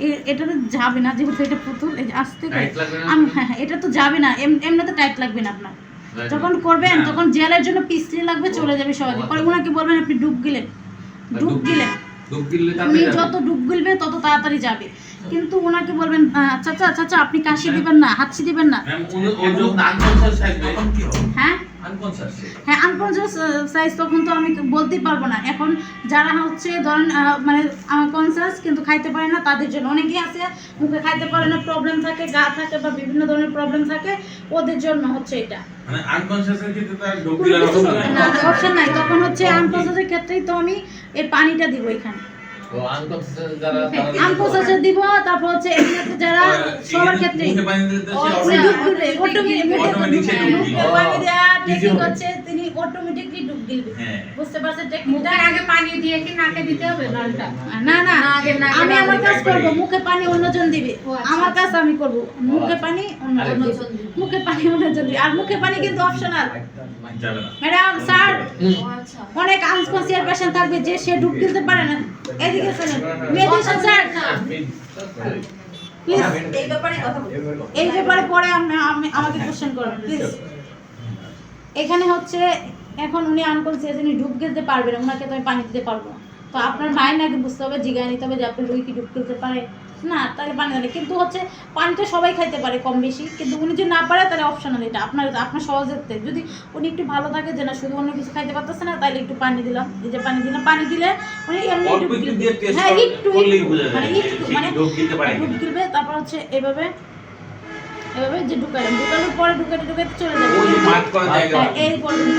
এ- এটা তো যাবে না যেহেতু এটা পুতুল এই যে আস্তে আমি হ্যাঁ হ্যাঁ, এটা তো যাবে না এম- এমনিতে টাইট লাগবে না আপনার। যখন করবেন তখন জেলের জন্য পিস্ত্রি লাগবে চলে যাবে সহজে পরে ওনাকে বলবেন আপনি ডুব গিলেন। ডুব গিলেন। উনি যত ডুব গিলবে তত তাড়াতাড়ি যাবে। কিন্তু ওনাকে বলবেন চাচা চাচা আপনি কাশি দিবেন না হাঁচি দিবেন না? হ্যাঁ। হ্যাঁ আনকনসিয়াস সাইজ তখন তো আমি বলতেই পারব না। এখন যারা হচ্ছে ধরেন মানে কনসিয়াস কিন্তু খাইতে পারে না তাদের জন্য অনেকেই আছে মুখে খাইতে পারে না প্রবলেম থাকে গা থাকে বা বিভিন্ন ধরনের প্রবলেম থাকে ওদের জন্য হচ্ছে এটা। মানে অপশন নাই। তখন হচ্ছে আনকনসিয়াসের ক্ষেত্রেই তো আমি এই পানিটা দিব এখানে। দিব তারপর হচ্ছে যারা সবার পানি। পানি তিনি অটোমেটিকলি ডুব হ্যাঁ। বুঝতে পারছেন টেকনিকটা আগে পানি দিয়ে কি নাকে দিতে হবে নলটা না না নাকে- নাকে আমি আমার কাজ করব মুখে পানি অন্যজন দিবে। আচ্ছা, আমার আচ্ছা। কাজ আমি করব মুখে পানি অন্যজন দিবে দিবে। মুখে পানি অন্যজন দিবে। আর মুখে পানি কিন্তু অপশনাল যাবে ম্যাডাম স্যার আচ্ছা। অনেক আনকনসিয়াস পেশেন্ট থাকবে যে সে ডুব দিতে পারে না। এই ব্যাপারে পরে আমি- আমি- আমাকে কোশ্চেন করুন এখানে হচ্ছে, এখন উনি আনকনসিয়াস উনি ডুব খেলতে পারবেন ওনাকে তো আমি পানি দিতে পারব তো আপনার মায়ের নাকি বুঝতে হবে, জিগায় নিতে হবে যে আপনার রুই কি ডুব গেলতে পারে? না তাহলে পানি দেবে। কিন্তু হচ্ছে পানিটা সবাই খাইতে পারে কম বেশি। কিন্তু উনি যদি না পারে তাহলে অপশনাল এটা। আপনার আপনার সহজেতে যদি উনি একটু ভালো থাকে যে না শুধু অন্য কিছু খাইতে পারতেছে না তাহলে একটু পানি দিলাম। এই যে পানি দিলাম পানি দিলে উনি এমনি হ্যাঁ একটু মানে একটু মানে ডুব গিলবে তারপর হচ্ছে এভাবে এভাবে যে ঢুকালাম। ঢুকানোর পরে ঢুকাতে ঢুকাতে চলে যাবে। জায়গা হ্যাঁ, এই পর্যন্ত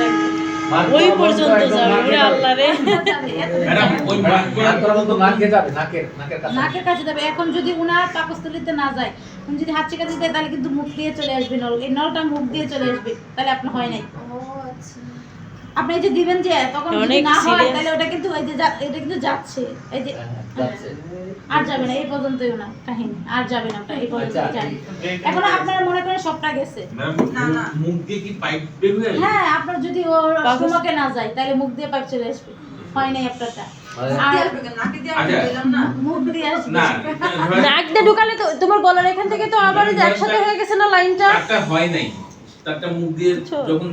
ওই পর্যন্ত যাবে ওরে আল্লাহ রে। নাকের নাকের কাছে। যাবে। এখন যদি উনার পাকস্থলিতে না যায় উনি যদি হাঁচি কাছে যায় তাহলে কিন্তু মুখ দিয়ে চলে আসবে নল। এই নলটা মুখ দিয়ে চলে আসবে তাহলে আপনার হয় নাই। আচ্ছা। আপনি যে দিবেন যে তখন যদি না হয় তাহলে ওটা কিন্তু যে এটা কিন্তু যাচ্ছে। এই যে হ্যাঁ, যাচ্ছে। আর যাবে না এই পর্যন্তই না কাহিনী। আর যাবে না এই পর্যন্ত আচ্ছা, যায় এখন আপনারা মনে করেন সবটা গেছে? না, না। মুখ দিয়ে কি পাইপ বের হয়ে হ্যাঁ আপনার যদি ওর পাকস্থ- না যায় তাহলে মুখ দিয়ে পাইপ চলে আসবে। হয় নাই আপনারটা? আচ্ছা। দিলাম না। মুখ দিয়ে আসবে। না ধরেন নাক দিয়ে ঢুকালে তো তোমার গলার এখান থেকে তো আবার একসাথে হয়ে গেছে না লাইনটা? হয় নাই। তারটা মুখ দিয়ে যখন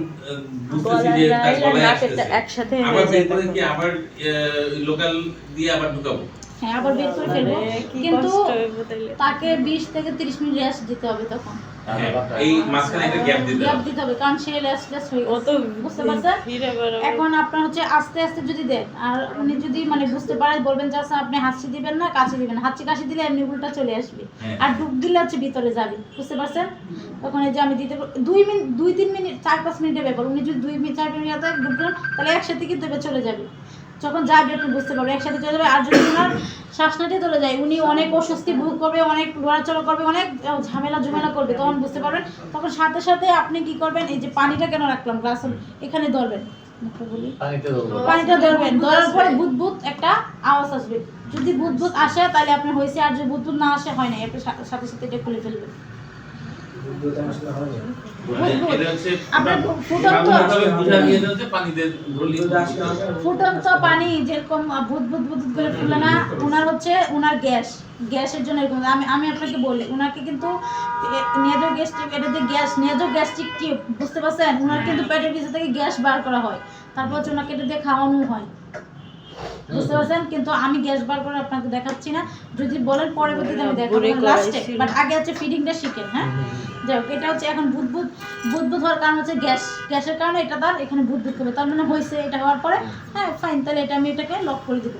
বুঝতেছি যে তার গলায় একসাথে আবার বের করে কি আবার লোকাল দিয়ে আবার ঢুকাবো? হ্যাঁ আবার বের করে ফেলব। কিন্তু হইবো তাইলে। তাকে বিশ থেকে তিরিশ মিনিট রেস্ট দিতে হবে তখন। হ্যাঁ, এই মাঝখানে একটা গ্যাপ দিতে গ্যাপ দিতে হবে কারণ সে রেস্টলেস হয়ে গেছে। বুঝতে পারছেন? এখন আপনার হচ্ছে আস্তে আস্তে যদি দেন আর উনি যদি মানে বুঝতে পারে বলবেন যে আচ্ছা আপনি হাঁচি দিবেন না কাশি দিবেন হাঁচি কাশি দিলে এমনি উল্টা চলে আসবে। হ্যাঁ। আর ডুব দিলে হচ্ছে ভিতরে যাবে। বুঝতে পারছেন? তখন এই যে আমি দিতে দুই মিনিট দুই তিন মিনিট চার পাঁচ মিনিটের ব্যাপার। উনি যদি দুই মিনিট চার মিনিট ডুব দেন তাহলে একসাথে কিন্তু চলে যাবে। যখন যাবে আপনি বুঝতে পারবেন একসাথে চলে যাবে। আর যদি ওনার শ্বাসনাটি চলে যায় উনি অনেক অস্বস্তি ভোগ করবে অনেক লড়াচড়া করবে অনেক ঝামেলা ঝুমেলা করবে তখন বুঝতে পারবেন তখন সাথে সাথে আপনি কি করবেন এই যে পানিটা কেন রাখলাম গ্লাস এখানে ধরবেন। পানিটা ধরবেন। ধরার পরে বুদবুদ একটা আওয়াজ আসবে। যদি বুদবুদ আসে তাহলে আপনার হয়েছে আর যদি বুদবুদ না আসে হয় না আপনি সাথে সাথে এটা খুলে ফেলবেন বুঝব। এটা হচ্ছে আপনার ফুটন্ত ধরলি ফুটন্ত পানি যেরকম ভূত ভূত ভূত করে ফুলে না ওনার হচ্ছে ওনার গ্যাস। গ্যাসের জন্য এরকম। আমি আমি আপনাকে বলি ওনাকে কিন্তু নেজো গ্যাস্ট্রিক এটা যে গ্যাস নেজো গ্যাস্ট্রিক বুঝতে পারছেন? ওনার কিন্তু পেটের ভিতর থেকে গ্যাস বার করা হয়। তারপর হচ্ছে ওনাকে এটা দিয়ে খাওয়ানো হয়। বুঝতে পারছেন? কিন্তু আমি গ্যাস বার করে আপনাকে দেখাচ্ছি না। যদি বলেন পরবর্তীতে আমি দেখাবো লাস্টে বাট আগে হচ্ছে ফিডিংটা শিখেন হ্যাঁ? যাই হোক এটা হচ্ছে এখন বুদবুদ বুদবুদ হওয়ার কারণ হচ্ছে গ্যাস। গ্যাসের কারণে এটা তার এখানে বুদবুদ করবে। তার মানে হয়েছে এটা হওয়ার পরে হ্যাঁ ফাইন তাহলে এটা আমি এটাকে লক করে দেবো।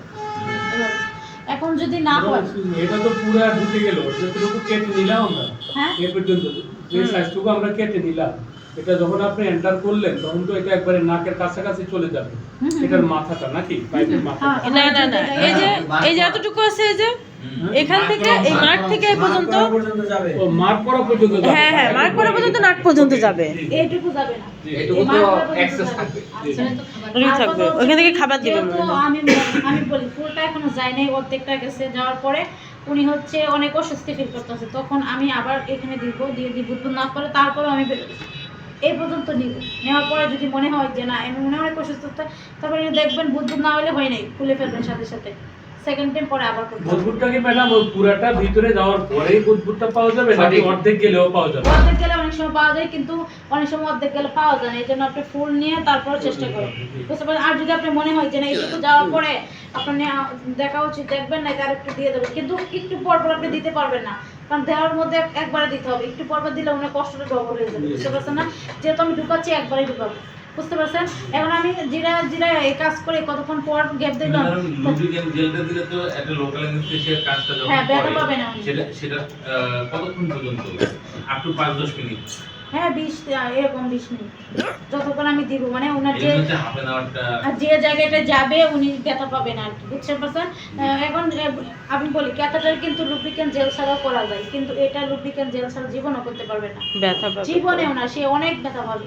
এভাবে। এখন যদি না হয়। এটা তো পুরো ঢুকে গেল যতটুকু কেটে নিলাম আমরা হ্যাঁ? এ পর্যন্ত। যে সাইজটুকু আমরা কেটে নিলাম এটা যখন আপনি এন্টার করলেন তখন তো এটা একবারে নাকের কাছাকাছি চলে যাবে। এটার মাথাটা নাকি? পাইপের মাথাটা। হ্যাঁ। না না না এই যে এই যে এতটুকু আছে এই যে এখান থেকে এই মাঠ থেকে এই পর্যন্ত ও মার্ক করা পর্যন্ত যাবে। হ্যাঁ হ্যাঁ মার্ক করা পর্যন্ত নাক পর্যন্ত যাবে। এইটুকু যাবে না। এইটুকু তো অ্যাক্সেস। থাকবে। আর থাকবে। ওখানে থেকে খাবার দিবে। আমি আমি বলি ফুলটা এখনও যায় নাই অর্ধেকটা গেছে যাওয়ার পরে উনি হচ্ছে অনেক অস্বস্তি ফিল করতেছে তখন আমি আবার এখানে দিব দিয়ে দিব না করে তারপরে আমি এই পর্যন্ত নিব। নেওয়ার পরে যদি মনে হয় যে না এমন মনে অনেক অসুস্থ তারপরে দেখবেন বুদ্ধ না হলে হয় নাই খুলে ফেলবেন সাথে সাথে। সেকেন্ড টাইম পরে আবার করতে কি ম্যাডাম ওই পুরাটা ভিতরে যাওয়ার পরেই বুদবুদটা পাওয়া যাবে নাকি অর্ধেক গেলেও পাওয়া যাবে? অর্ধেক গেলে অনেক সময় পাওয়া যায় কিন্তু অনেক সময় অর্ধেক গেলে পাওয়া যায় না এই জন্য আপনি ফুল নিয়ে তারপর চেষ্টা করুন। বুঝতে পারছেন? আর যদি আপনি মনে হয় যে না এইটুকু যাওয়ার পরে আপনার দেখা উচিত দেখবেন না তার একটু দিয়ে দেবেন কিন্তু একটু পর পর আপনি দিতে পারবেন না। কারণ দেওয়ার মধ্যে একবারে দিতে হবে। একটু পর পর দিলে ওনার কষ্টটা ডবল হয়ে যাবে। বুঝতে পারছেন না? যেহেতু আমি ঢুকাচ্ছি একবারই ঢুকাবো। বুঝতে পারছেন? এখন আমি যেটা জিরা এই কাজ করে কতক্ষণ পর গ্যাপ দিলাম? জেলটা দিলে তো একটা লোকাল কাজটা যখন হ্যাঁ, ব্যথা পাবে না। সেটা সেটা কতক্ষণ পর্যন্ত? আপ টু পাঁচ দশ মিনিট। হ্যাঁ বিশ এরকম বিশ মিনিট। যতক্ষণ আমি দিব। মানে ওনার যে যে জায়গাটা যাবে উনি ব্যথা পাবেন আর কি বুঝতে পারছেন এখন আমি বলি ক্যাথাটার কিন্তু লুব্রিকেন্ট জেল ছাড়াও করা যায় কিন্তু এটা লুব্রিকেন্ট জেল ছাড়া জীবনও করতে পারবে না। ব্যথা পাবে জীবনেও না সে অনেক ব্যথা পাবে।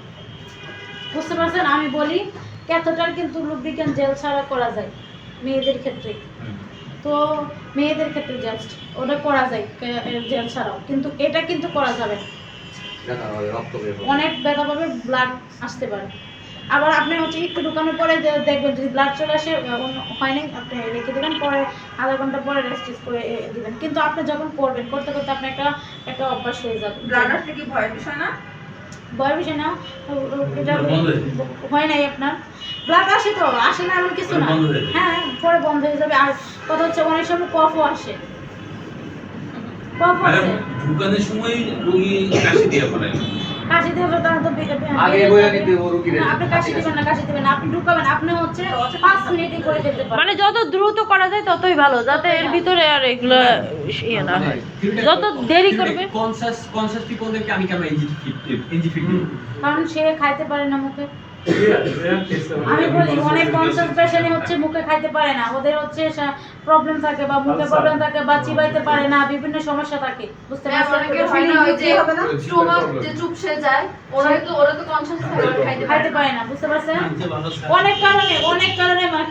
বুঝতে পারছেন? আমি বলি ক্যাথাটার কিন্তু লুব্রিকেন্ট জেল ছাড়া করা যায় মেয়েদের ক্ষেত্রে। তো মেয়েদের ক্ষেত্রে জাস্ট ওটা করা যায় জেল ছাড়াও। কিন্তু এটা কিন্তু করা যাবে না। অনেক ব্যথা পাবে ব্লাড আসতে পারে। আবার আপনি হচ্ছে একটু ঢুকানোর পরে দেখবেন যদি ব্লাড চলে আসে হয় নাই আপনি রেখে দেবেন পরে আধা ঘণ্টা পরে রেস্ট করে এ, দিবেন। কিন্তু আপনি যখন করবেন করতে করতে আপনার একটা একটা অভ্যাস হয়ে যাবে। ব্লাড আসলে কি ভয়ের বিষয় না? ভয়ের বিষয় না এটা হয় নাই আপনার। ব্লাড আসে তো আসে না এমন কিছু না। হয়ে পরে বন্ধ হয়ে যাবে। আর কথা হচ্ছে অনেক সময় কফও আসে। ঢুকানোর সময় রোগী কাশি দিয়ে পড়ায় কাশি দিয়ে হলে তো বে- বে- আগে বলে নিতে ও রুগীরে। আপনি কাশি দিবেন না কাশি দিবেন আপনি ঢুকাবেন আপনি হচ্ছে পাঁচ মিনিটে করে ফেলতে পারেন। মানে যত দ্রুত করা যায় ততই ভালো যাতে এর ভিতরে আর এগুলো ইয়ে না হয়। যত দেরি করবে। কনসাস কনসাস পিপলদেরকে আমি কেন এনজি এনজি ফিট কারণ সে খাইতে পারে না মুখে। আমি বলি অনেক কনসেন্ট্রেশনে হচ্ছে মুখে খাইতে পারে না। ওদের হচ্ছে প্রবলেম থাকে বা মুখে প্রবলেম থাকে বা চিবাইতে পারে না বিভিন্ন সমস্যা থাকে। বুঝতে হ্যাঁ, পারছেন? হয় না ওই যে স্টোমাক যে চুপসে যায় ওরা তো ওরা তো কনসেন্ট্রেশন খাইতে পারে খাইতে না। পারে না বুঝতে পারছেন? অনেক কারণে অনেক কারণে মানে